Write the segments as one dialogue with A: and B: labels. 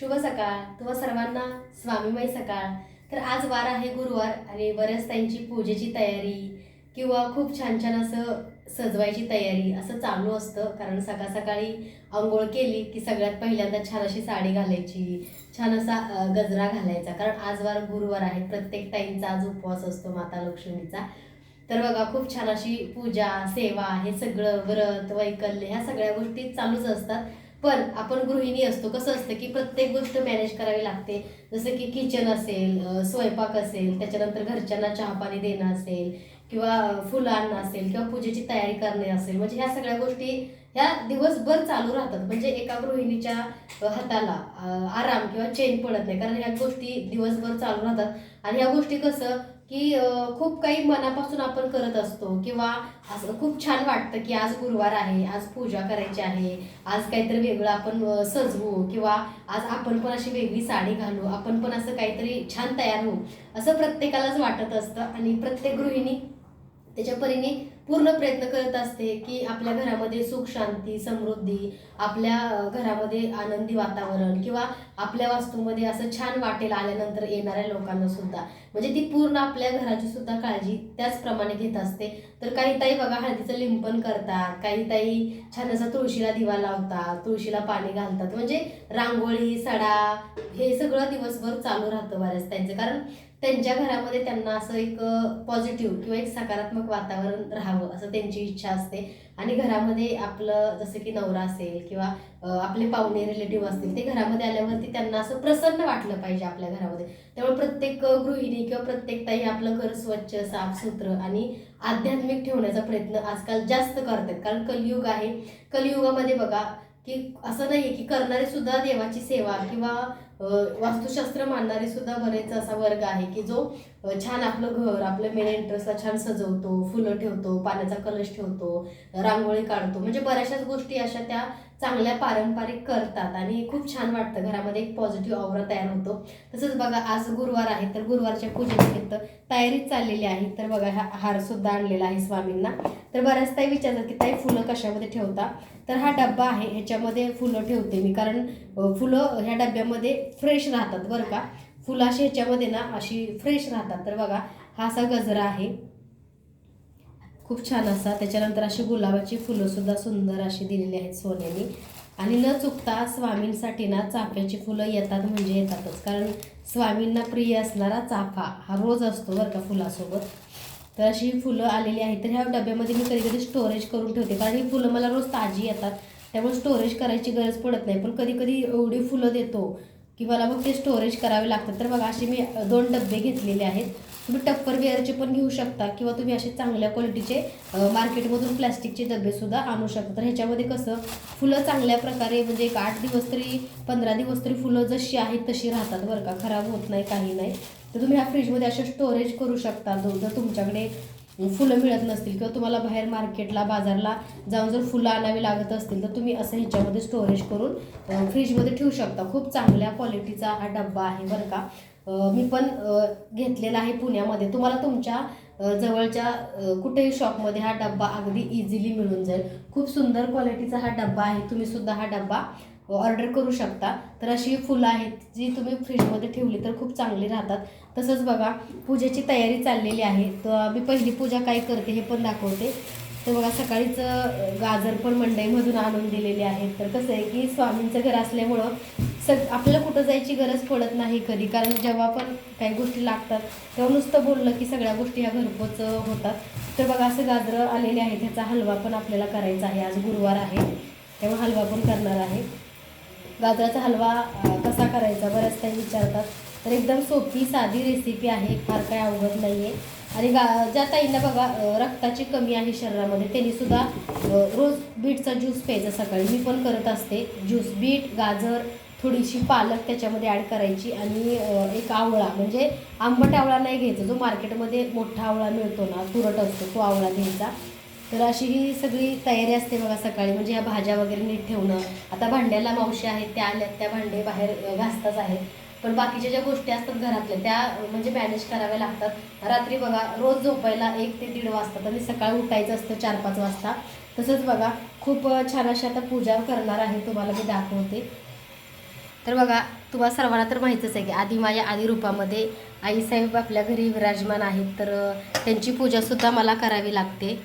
A: शुभ सकाळ. तुम्हा सर्वांना स्वामीमय सकाळ. तर आज वार आहे गुरुवार आणि बऱ्याच त्यांची पूजेची तयारी किंवा खूप छान छान असं सजवायची तयारी असं चालू असतं. कारण सकाळ सकाळी आंघोळ केली की सगळ्यात पहिल्यांदा छान अशी साडी घालायची छान असा गजरा घालायचा. कारण आज वार गुरुवार आहे. प्रत्येक ताईंचा आज उपवास असतो माता लक्ष्मीचा. तर बघा खूप छान अशी पूजा सेवा हे सगळं व्रत वैकल्य ह्या सगळ्या गोष्टी चालूच असतात. पण आपण गृहिणी असतो. कसं असतं की प्रत्येक गोष्ट मॅनेज करावी लागते. जसं की किचन असेल स्वयंपाक असेल त्याच्यानंतर घरच्यांना चहा पाणी देणं असेल किंवा फुलं आणणं असेल किंवा पूजेची तयारी करणे असेल. म्हणजे ह्या सगळ्या गोष्टी ह्या दिवसभर चालू राहतात. म्हणजे एका गृहिणीच्या हाताला आराम किंवा चेन पडत नाही. कारण ह्या गोष्टी दिवसभर चालू राहतात. आणि ह्या गोष्टी कसं की खूप काही मनापासून आपण करत असतो किंवा असं खूप छान वाटतं की आज गुरुवार आहे आज पूजा करायची आहे आज काहीतरी वेगळं आपण सजवू किंवा आज आपण पण अशी वेगळी साडी घालू आपण पण असं काहीतरी छान तयार होऊ असं प्रत्येकालाच वाटत असतं आणि प्रत्येक गृहिणी त्याच्या परीने पूर्ण प्रयत्न करत असते की आपल्या घरामध्ये सुख शांती समृद्धी आपल्या घरामध्ये आनंदी वातावरण किंवा आपल्या वास्तूमध्ये असं छान वाटेल आल्यानंतर येणाऱ्या लोकांना सुद्धा. म्हणजे ती पूर्ण आपल्या घराची सुद्धा काळजी त्याचप्रमाणे घेत असते. तर काही ताई बघा हळदीचं लिंपन करतात काही ताई छान असा तुळशीला दिवा लावतात तुळशीला पाणी घालतात. म्हणजे रांगोळी सडा हे सगळं दिवसभर चालू राहतं बऱ्याच त्यांचं कारण त्यांच्या घरामध्ये त्यांना असं एक पॉझिटिव्ह किंवा एक सकारात्मक वातावरण राहावं असं त्यांची इच्छा असते. आणि घरामध्ये आपलं जसं की नवरा असेल किंवा आपले पाहुणे रिलेटिव्ह असतील ते घरामध्ये आल्यावरती त्यांना असं प्रसन्न वाटलं पाहिजे आपल्या घरामध्ये. त्यामुळे प्रत्येक गृहिणी किंवा प्रत्येक ताई आपलं घर स्वच्छ साफसुथरं आणि आध्यात्मिक ठेवण्याचा प्रयत्न आजकाल जास्त करतात. कारण कलियुग आहे. कलियुगामध्ये बघा की असं नाही की करणारे सुद्धा देवाची सेवा किंवा वास्तुशास्त्र मानणारे सुद्धा बरेच असा वर्ग आहे की जो छान आपलं घर आपलं मेन एंट्रन्सला छान सजवतो फुलं ठेवतो पाण्याचा कलश ठेवतो रांगोळी काढतो. म्हणजे बऱ्याचशाच गोष्टी अशा त्या चांगल्या पारंपरिक करतात आणि खूप छान वाटतं. घरामध्ये एक पॉझिटिव्ह आवरा तयार होतो. तसंच बघा आज गुरुवार आहे तर गुरुवारच्या पूजेनिमित्त तयारीच चाललेली आहे. तर बघा हा हारसुद्धा आणलेला आहे स्वामींना. तर बऱ्याच ताई विचारतात की ताई फुलं कशामध्ये ठेवता? तर हा डब्बा आहे ह्याच्यामध्ये फुलं ठेवते मी. कारण फुलं ह्या डब्यामध्ये फ्रेश राहतात बरं का. फुलं अशी ह्याच्यामध्ये ना अशी फ्रेश राहतात. तर बघा हा असा गजरा आहे. खूप छान असा. त्याच्यानंतर अशी गुलाबाची फुलंसुद्धा सुंदर अशी दिलेली आहेत सोन्याने. आणि न चुकता स्वामींसाठी ना चाफ्याची फुलं येतात म्हणजे येतातच. कारण स्वामींना प्रिय असणारा चाफा हा रोज असतो बरं का फुलासोबत. तर अशी ही फुलं आलेली आहेत. तर ह्या डब्यामध्ये मी कधी कधी स्टोरेज करून ठेवते. कारण ही फुलं मला रोज ताजी येतात. त्यामुळे स्टोरेज करायची गरज पडत नाही. पण कधी कधी एवढी फुलं देतो की मला मग ते स्टोरेज करावे लागतात. तर बघा असे मी दोन डबे घेतलेले आहेत. तुम्ही टप्पर वेअरचे पण घेऊ शकता किंवा तुम्ही असे चांगल्या क्वालिटीचे मार्केटमधून प्लॅस्टिकचे डब्बेसुद्धा आणू शकता. तर ह्याच्यामध्ये कसं फुलं चांगल्या प्रकारे म्हणजे एक आठ दिवस तरी पंधरा दिवस तरी फुलं जशी आहेत तशी राहतात बरं का. खराब होत नाही काही नाही. तर तुम्ही ह्या फ्रीजमध्ये असे स्टोरेज करू शकता. जो जर तुमच्याकडे फुलं मिळत नसतील किंवा तुम्हाला बाहेर मार्केटला बाजारला जाऊन जर फुलं आणावी लागत असतील तर तुम्ही असं ह्याच्यामध्ये स्टोरेज करून फ्रीजमध्ये ठेवू शकता. खूप चांगल्या क्वालिटीचा हा डब्बा आहे बरं का. मी पण घेतलेला आहे पुण्यामध्ये. तुम्हाला तुमच्या जवळच्या कुठेही शॉपमध्ये हा डब्बा अगदी इझिली मिळून जाईल. खूप सुंदर क्वालिटीचा हा डब्बा आहे. तुम्ही सुद्धा हा डब्बा ऑर्डर करू शकता. तर अशी फुलं आहेत जी तुम्ही फ्रीजमध्ये ठेवली तर खूप चांगली राहतात. तसंच बघा पूजेची तयारी चाललेली आहे. तर मी पहिली पूजा काय करते हे पण दाखवते. तर बघा सकाळीच गाजर पण मंडईमधून आणून दिलेले आहेत तर कसं आहे की स्वामींचं घर असल्यामुळं सग आपल्याला कुठं जायची गरज पडत नाही कधी. कारण जेव्हा पण काही गोष्टी लागतात तेव्हा नुसतं बोललं की सगळ्या गोष्टी ह्या घरपोच होतात. तर बघा असं गाजरं आलेले आहेत. ह्याचा हलवा पण आपल्याला करायचा आहे. आज गुरुवार आहे. तेव्हा हलवा पण करणार आहे. गाजराचा हलवा कसा करायचा? बऱ्याच काही विचारतात. तर एकदम सोपी साधी रेसिपी आहे. फार काय अवघड नाही आहे आणि गा ज्या ताईंना बघा रक्ताची कमी आहे शरीरामध्ये त्यांनी सुद्धा रोज बीटचा ज्यूस प्यायचा सकाळी. मी पण करत असते. ज्यूस बीट गाजर थोडीशी पालक त्याच्यामध्ये ॲड करायची. आणि एक आवळा. म्हणजे आंबट आवळा नाही घ्यायचा. जो मार्केटमध्ये मोठा आवळा मिळतो ना तुरट असतो तो आवळा घ्यायचा. तर अशी ही सगळी तयारी असते बघा सकाळी. म्हणजे या भाज्या वगैरे नीट ठेवणं. आता भांड्याला मावशी आहेत त्या आल्यात त्या भांडे बाहेर घासताच आहेत. पण बाकीच्या ज्या गोष्टी असतात घरातल्या त्या म्हणजे मॅनेज कराव्या लागतात. रात्री बघा रोज झोपायला एक ते दीड वाजतात आणि सकाळी उठायचं असतं चार पाच वाजता. तसंच बघा खूप छान अशी आता पूजा करणार आहे तुम्हाला मी दाखवते. तर बघा तुम्हाला सर्वांना तर माहीतच आहे की आधी माझ्या आधी रूपामध्ये आईसाहेब आपल्या घरी विराजमान आहेत. तर त्यांची पूजासुद्धा मला करावी लागते.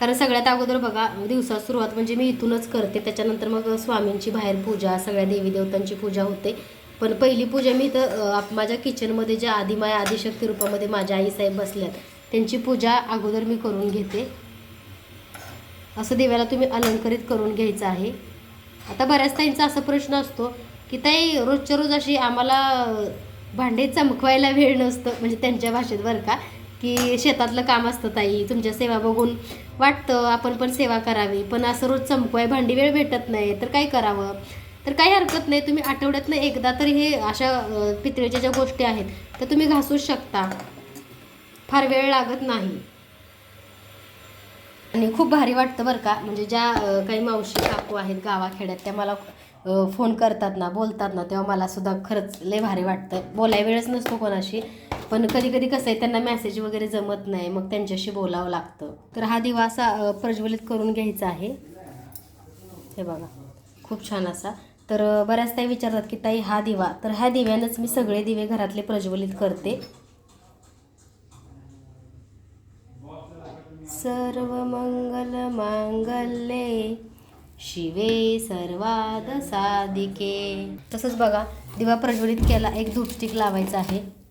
A: कारण सगळ्यात अगोदर बघा दिवसात सुरुवात म्हणजे मी इथूनच करते. त्याच्यानंतर मग स्वामींची बाहेर पूजा सगळ्या देवी देवतांची पूजा होते. पण पहिली पूजा मी तर माझ्या किचनमध्ये ज्या आदिमाया आदिशक्ती रूपामध्ये माझ्या आईसाहेब बसल्यात त्यांची पूजा अगोदर मी करून घेते. असं देवाला तुम्ही अलंकरित करून घ्यायचं आहे. आता बऱ्याच ताईंचा असा प्रश्न असतो की ताई रोजच्या रोज अशी आम्हाला भांडे चमकवायला वेळ नसतं. म्हणजे त्यांच्या भाषेत बरं का की शेतातलं काम असतं ताई तुमच्या सेवा बघून वाटतं आपण पण सेवा करावी. पण असं रोज चमकवाय भांडी वेळ भेटत नाही तर काय करावं? तर काही हरकत नाही तुम्ही आठवड्यातनं एकदा तरी हे अशा पितळीच्या पितळेच्या ज्या गोष्टी आहेत त्या तुम्ही घासूच शकता. फार वेळ लागत नाही. आणि खूप भारी वाटतं बरं का म्हणजे ज्या काही मावशी काकू आहेत गावाखेड्यात त्या मला फोन करतात ना बोलतात ना तेव्हा मला सुद्धा खरंच लय भारी वाटतं. बोलाय वेळच नसतो कोणाशी. पण कधी कधी कसं आहे त्यांना मेसेज वगैरे जमत नाही मग त्यांच्याशी बोलावं लागतं. तर हा दिवा असा प्रज्वलित करून घ्यायचा आहे. हे बघा खूप छान असा. तर बऱ्याच ताई विचारतात की ताई हा दिवा. तर ह्या दिव्यानंच मी सगळे दिवे घरातले प्रज्वलित करते. सर्वमंगलमांगल्ये शिवे सर्वाद साधिके. तसंच बघा दिवा प्रज्वलित केला एक धूपस्टिक लावायचा आहे.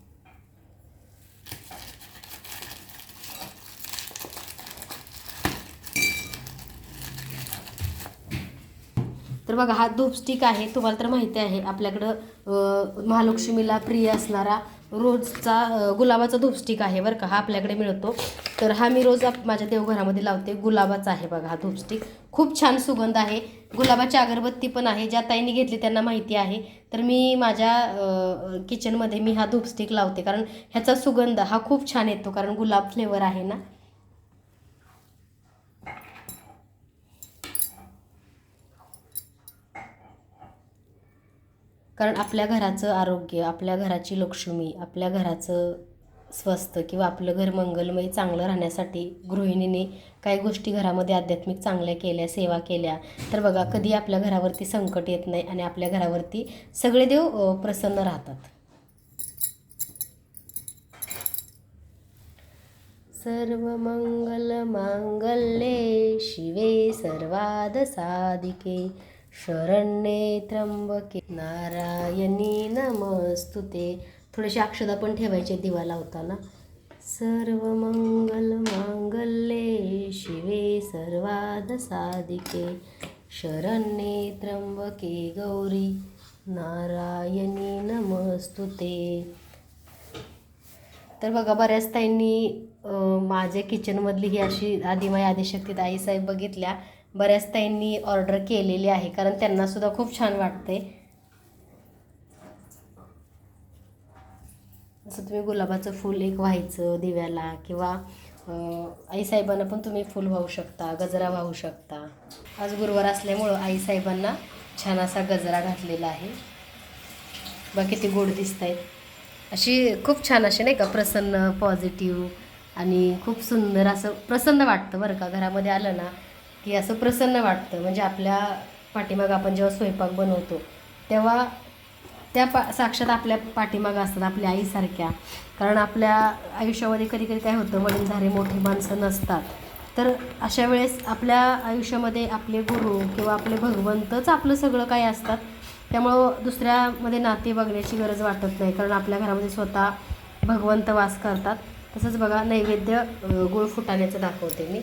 A: तर बघा हा धूपस्टिक आहे तुम्हाला तर माहिती आहे आपल्याकडं महालक्ष्मीला प्रिय असणारा रोजचा गुलाबाचा धूपस्टिक आहे बरं का हा आपल्याकडे मिळतो. तर हा मी रोज आप माझ्या देवघरामध्ये लावते गुलाबाचा आहे बघा हा धूपस्टिक. खूप छान सुगंध आहे गुलाबाची अगरबत्ती पण आहे ज्या ताईंनी घेतली त्यांना माहिती आहे. तर मी माझ्या किचनमध्ये मी हा धूपस्टिक लावते कारण ह्याचा सुगंध हा खूप छान येतो कारण गुलाब फ्लेवर आहे ना. कारण आपल्या घराचं आरोग्य आपल्या घराची लक्ष्मी आपल्या घराचं स्वस्थ किंवा आपलं घर मंगलमय चांगलं राहण्यासाठी गृहिणीने काही गोष्टी घरामध्ये आध्यात्मिक चांगल्या केल्या सेवा केल्या तर बघा कधी आपल्या घरावरती संकट येत नाही आणि आपल्या घरावरती सगळे देव प्रसन्न राहतात. सर्वमंगलमांगल्ये शिवे सर्वाद साधिके. शरण्ये त्र्यंबके. नारायणी नमस्तुते. थोडेसे अक्षदा पण ठेवायचे दिवा लावताना. मांगल्ये शिवे सर्वाद साधिके शरण्ये त्र्यंबके गौरी. नारायणी नमस्तुते. तर बघा बऱ्याच ताईंनी माझ्या किचनमधली ही अशी आदिमाई आदिशक्ती ताईसाहेब बघितल्या. बऱ्याच ताईंनी ऑर्डर केलेली आहे कारण त्यांना सुद्धा खूप छान वाटते असं तुम्ही गुलाबाचं फूल एक व्हायचं दिव्याला किंवा आईसाहेबांना पण तुम्ही फूल वाहू शकता गजरा वाहू शकता. आज गुरुवार असल्यामुळं आईसाहेबांना छान असा गजरा घातलेला आहे. बाकी किती गोड दिसत आहेत अशी खूप छान अशी नाही का प्रसन्न पॉझिटिव्ह आणि खूप सुंदर असं प्रसन्न वाटतं बरं का. घरामध्ये आलं ना की असं प्रसन्न वाटतं. म्हणजे आपल्या पाठीमागं आपण जेव्हा स्वयंपाक बनवतो तेव्हा त्या पा साक्षात आपल्या पाठीमागं असतात आपल्या आईसारख्या. कारण आपल्या आयुष्यामध्ये कधी कधी काय होतं वडीलधारे मोठी माणसं नसतात. तर अशा वेळेस आपल्या आयुष्यामध्ये आपले गुरु किंवा आपले भगवंतच आपलं सगळं काय असतात त्यामुळं दुसऱ्यामध्ये नाते बघण्याची गरज वाटत नाही. कारण आपल्या घरामध्ये स्वतः भगवंत वास करतात. तसंच बघा नैवेद्य गुळ फुटाण्याचं दाखवते मी.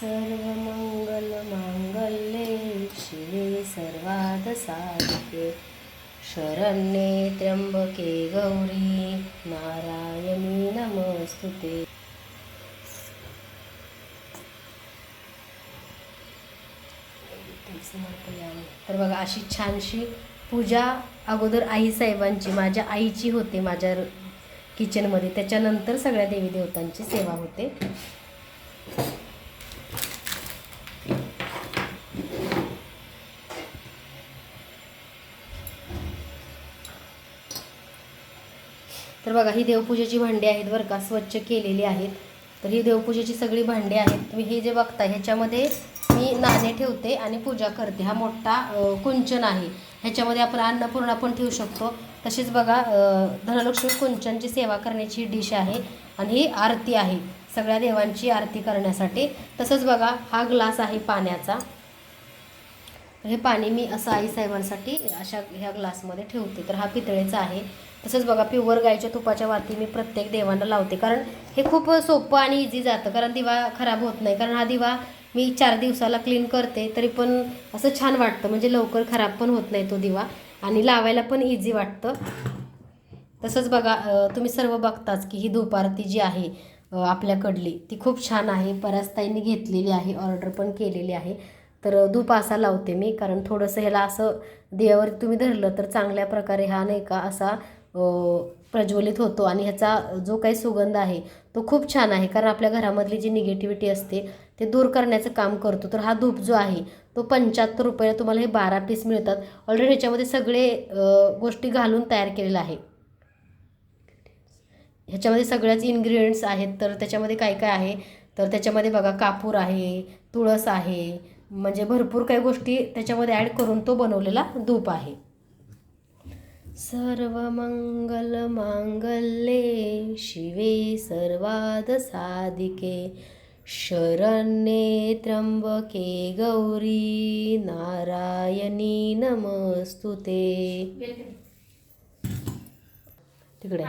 A: सर्वमंगलमांगल्ये शिवे सर्वाद साधिके शरण्ये त्र्यंबके गौरी नारायणी नमस्तुते तर बघा अशी छानशी पूजा अगोदर आई साहेबांची माझ्या आईची होते माझ्या किचनमध्ये त्याच्यानंतर सगळ्या देवी देवतांची सेवा होते. तर बघा ही देवपूजेची भांडी आहेत बरं का स्वच्छ केलेली आहेत. तर ही देवपूजेची सगळी भांडी आहेत. तुम्ही हे जे बघता ह्याच्यामध्ये मी नाणे ठेवते आणि पूजा करते. हा मोठा कुंचन आहे. ह्याच्यामध्ये आपण अन्नपूर्णा पण ठेवू शकतो. तशीच बघा धनलक्ष्मी कुंचनची सेवा करण्याची डिश आहे आणि ही आरती आहे. सगळ्या देवांची आरती करण्यासाठी. तसंच बघा हा ग्लास आहे पाण्याचा. हे पाणी मी असं आई साहेबांसाठी अशा ह्या ग्लासमध्ये ठेवते. तर हा पितळेचा आहे. तसंच बघा प्युअर गाईच्या तुपाच्या वाती मी प्रत्येक देवांना लावते. कारण हे खूप सोपं आणि इझी जातं. कारण दिवा खराब होत नाही. कारण हा दिवा मी चार दिवसाला क्लीन करते तरी पण असं छान वाटतं. म्हणजे लवकर खराब पण होत नाही तो दिवा. आणि लावायला पण इझी वाटतं. तसंच बघा तुम्ही सर्व बघताच की ही धूप जी आहे आपल्याकडली ती खूप छान आहे. बऱ्याच ताईंनी घेतलेली आहे. ऑर्डर पण केलेली आहे. तर धूप असा लावते मी कारण थोडंसं ह्याला असं देवावर तुम्ही धरलं तर चांगल्या प्रकारे हा नाही का असा प्रज्वलित होतो. आणि ह्याचा जो काही सुगंध आहे तो खूप छान आहे कारण आपल्या घरामधली जी निगेटिव्हिटी असते ते दूर करण्याचं काम करतो. तर हा धूप जो आहे तो पंच्याहत्तर रुपयाला तुम्हाला हे बारा पीस मिळतात. ऑलरेडी ह्याच्यामध्ये सगळे गोष्टी घालून तयार केलेलं आहे. ह्याच्यामध्ये सगळ्याच इन्ग्रेडियंट्स आहेत तर त्याच्यामध्ये काय काय आहे? तर त्याच्यामध्ये बघा कापूर आहे तुळस आहे म्हणजे भरपूर काही गोष्टी त्याच्यामध्ये ॲड करून तो बनवलेला धूप आहे. सर्व मंगल मांगल्ये शिवे सर्वाद साधिके. शरण्ये त्र्यंबके गौरी नारायणी नमस्तुते. तिकडे.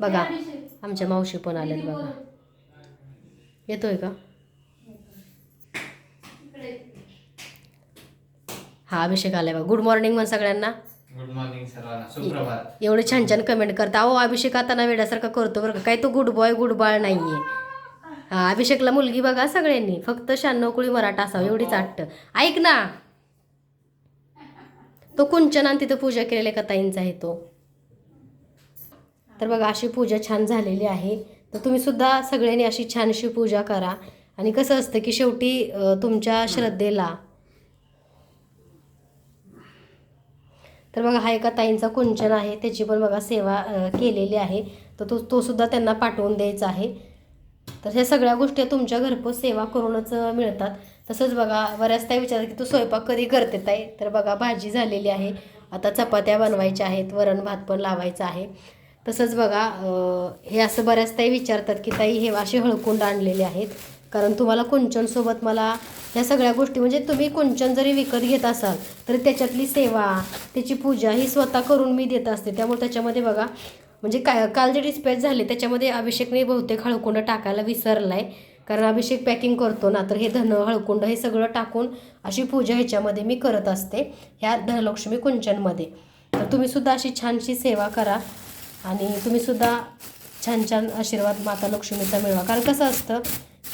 A: बघा आमच्या मावशी पण आल्यात बघा. येतोय का? हा अभिषेक आलाय बघा. गुड मॉर्निंग मग सगळ्यांना.
B: गुड मॉर्निंग सर्वांना सुप्रभात.
A: एवढे छान छान कमेंट करता. अहो अभिषेक आता ना वेड्यासारखा करतो बरं का. काही तो गुड बॉय गुड बाळ नाहीये. हा अभिषेकला मुलगी बघा सगळ्यांनी. फक्त शहाण्णव कुळी मराठा असावं एवढीच आट्ट. ऐक ना. तो कुंचन आणि तिथं पूजा केलेल्या एका ताईंचा आहे तो. तर बघा अशी पूजा छान झालेली आहे. तर तुम्ही सुद्धा सगळ्यांनी अशी छानशी पूजा करा. आणि कसं असतं की शेवटी तुमच्या श्रद्धेला तर बघा हा एका ताईंचा कुंचन आहे. त्याची पण बघा सेवा केलेली आहे. तर तो तो सुद्धा त्यांना पाठवून द्यायचा आहे. तर ह्या सगळ्या गोष्टी तुमच्या घरपोच सेवा करूनच मिळतात. तसंच बघा बऱ्याच ताई विचारतात की तू स्वयंपाक कधी करते ताई? तर बघा भाजी झालेली आहे. आता चपात्या बनवायच्या आहेत. वरण भात पण लावायचा आहे. तसंच बघा हे असं बऱ्याच ताई विचारतात की ताई हे असे हळकुंड आणलेले आहेत. कारण तुम्हाला कुंचनसोबत मला ह्या सगळ्या गोष्टी म्हणजे तुम्ही कुंचन जरी विकत घेत असाल तर त्याच्यातली सेवा त्याची पूजा ही स्वतः करून मी देत असते. त्यामुळे त्याच्यामध्ये बघा म्हणजे काय काल जे डिस्पॅच झाले त्याच्यामध्ये अभिषेकने बहुतेक हळकुंड टाकायला विसरला आहे कारण अभिषेक पॅकिंग करतो ना तर हे धन हळकुंड हे सगळं टाकून अशी पूजा ह्याच्यामध्ये मी करत असते ह्या धनलक्ष्मी कुंचनमध्ये. तर तुम्हीसुद्धा अशी छानशी सेवा करा आणि तुम्हीसुद्धा छान छान आशीर्वाद माता लक्ष्मीचा मिळवा. कारण कसं असतं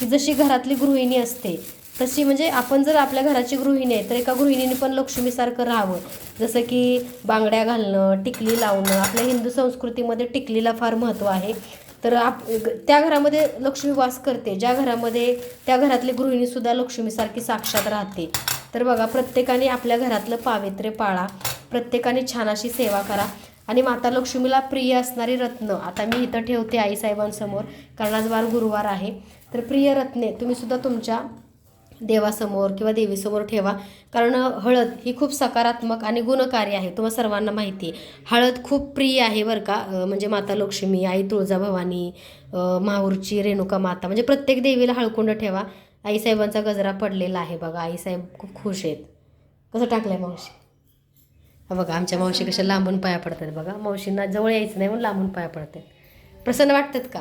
A: की जशी घरातली गृहिणी असते तशी म्हणजे आपण जर आपल्या घराची गृहिणी आहे तर एका गृहिणीने पण लक्ष्मीसारखं राहावं. जसं की बांगड्या घालणं टिकली लावणं आपल्या हिंदू संस्कृतीमध्ये टिकलीला फार महत्त्व आहे. तर आप त्या घरामध्ये लक्ष्मी वास करते ज्या घरामध्ये त्या घरातली गृहिणीसुद्धा लक्ष्मीसारखी साक्षात राहते. तर बघा प्रत्येकाने आपल्या घरातलं पावित्र्य पाळा प्रत्येकाने छान अशी सेवा करा. आणि माता लक्ष्मीला प्रिय असणारी रत्न. आता मी इथं ठेवते आईसाहेबांसमोर कारण आज वार गुरुवार आहे. तर प्रिय रत्ने तुम्हीसुद्धा तुमच्या देवासमोर किंवा देवीसमोर ठेवा. कारण हळद ही खूप सकारात्मक आणि गुणकारी आहे तुम्हाला सर्वांना माहिती आहे. हळद खूप प्रिय आहे बरं का म्हणजे माता लक्ष्मी आई तुळजाभवानी माहूरची रेणुका माता. म्हणजे प्रत्येक देवीला हळकुंड ठेवा. आईसाहेबांचा गजरा पडलेला आहे बघा. आईसाहेब खूप खुश आहेत. कसं टाकलंय मावशी? बघा आमच्या मावशी कशा लांबून पाया पडतात बघा. मावशींना जवळ यायचं नाही म्हणून लांबून पाया पडतात. प्रसन्न वाटतात का?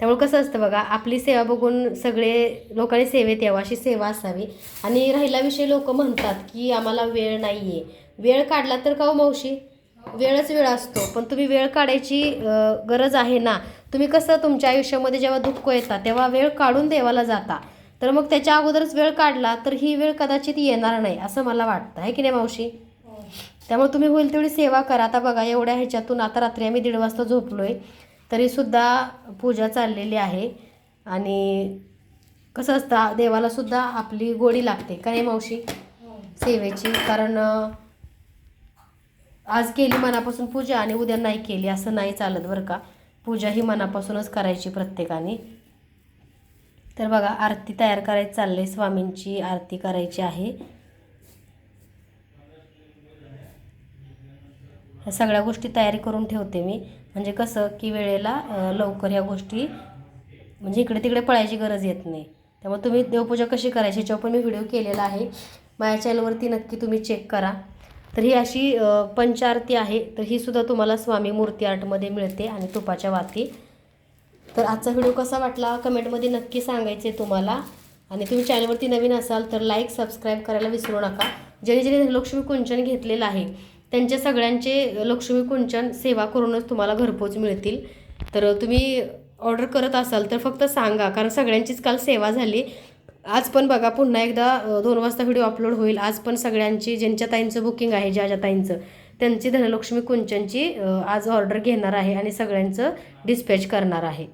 A: त्यामुळे कसं असतं बघा आपली सेवा बघून सगळे लोकांनी सेवेत यावं अशी सेवा असावी. आणि राहिला विषय लोक म्हणतात की आम्हाला वेळ नाही आहे वेळ काढला तर का हो मावशी? वेळच वेळ असतो. पण तुम्ही वेळ काढायची गरज आहे ना? तुम्ही कसं तुमच्या आयुष्यामध्ये जेव्हा दुःख येतात तेव्हा वेळ काढून देवाला जाता. तर मग त्याच्या अगोदरच वेळ काढला तर ही वेळ कदाचित येणार नाही असं मला वाटतं. आहे की नाही मावशी? त्यामुळे तुम्ही होईल तेवढी सेवा करा. आता बघा एवढ्या ह्याच्यातून आता रात्री आम्ही दीड वाजता झोपलो आहे तरीसुद्धा पूजा चाललेली आहे. आणि कसं असतं देवालासुद्धा आपली गोडी लागते काय मावशी? सेवेची. कारण आज केली मनापासून पूजा आणि उद्या नाही केली असं नाही चालत बरं का. पूजा ही मनापासूनच करायची प्रत्येकाने. तर बघा आरती तयार करायची चालले स्वामींची आरती करायची आहे. ह्या सगळ्या गोष्टी तयारी करून ठेवते मी. म्हणजे कसं की वेळेला लवकर ह्या गोष्टी म्हणजे इकडे तिकडे पळायची गरज येत नाही. त्यामुळे तुम्ही देवपूजा कशी करायची ह्याच्यावर पण मी व्हिडिओ केलेला आहे. माझ्या चॅनलवरती नक्की तुम्ही चेक करा. तर ही अशी पंचारती आहे. तर ही सुद्धा तुम्हाला स्वामी मूर्ती आर्टमध्ये मिळते आणि तुपाच्या वाती. तर आजचा व्हिडिओ कसा वाटला कमेंटमध्ये नक्की सांगायचे तुम्हाला. आणि तुम्ही चॅनलवरती नवीन असाल तर लाईक सबस्क्राईब करायला विसरू नका. ज्याने ज्याने लक्ष्मी कुंचन घेतलेलं आहे. त्यांच्या सगळ्यांचे लक्ष्मी कुंचन सेवा करूनच तुम्हाला घरपोच मिळतील. तर तुम्ही ऑर्डर करत असाल तर फक्त सांगा कारण सगळ्यांचीच काल सेवा झाली. आज पण बघा पुन्हा एकदा दोन वाजता व्हिडिओ अपलोड होईल. आज पण सगळ्यांची ज्यांच्या ताईंचं बुकिंग आहे ज्या ज्या ताईंचं त्यांची धनलक्ष्मी कुंचनची आज ऑर्डर घेणार आहे आणि सगळ्यांचं डिस्पॅच करणार आहे.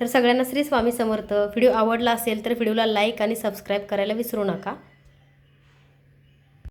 A: तर सगळ्यांना श्री स्वामी समर्थ. व्हिडिओ आवडला असेल तर व्हिडिओला लाईक आणि सबस्क्राईब करायला विसरू नका.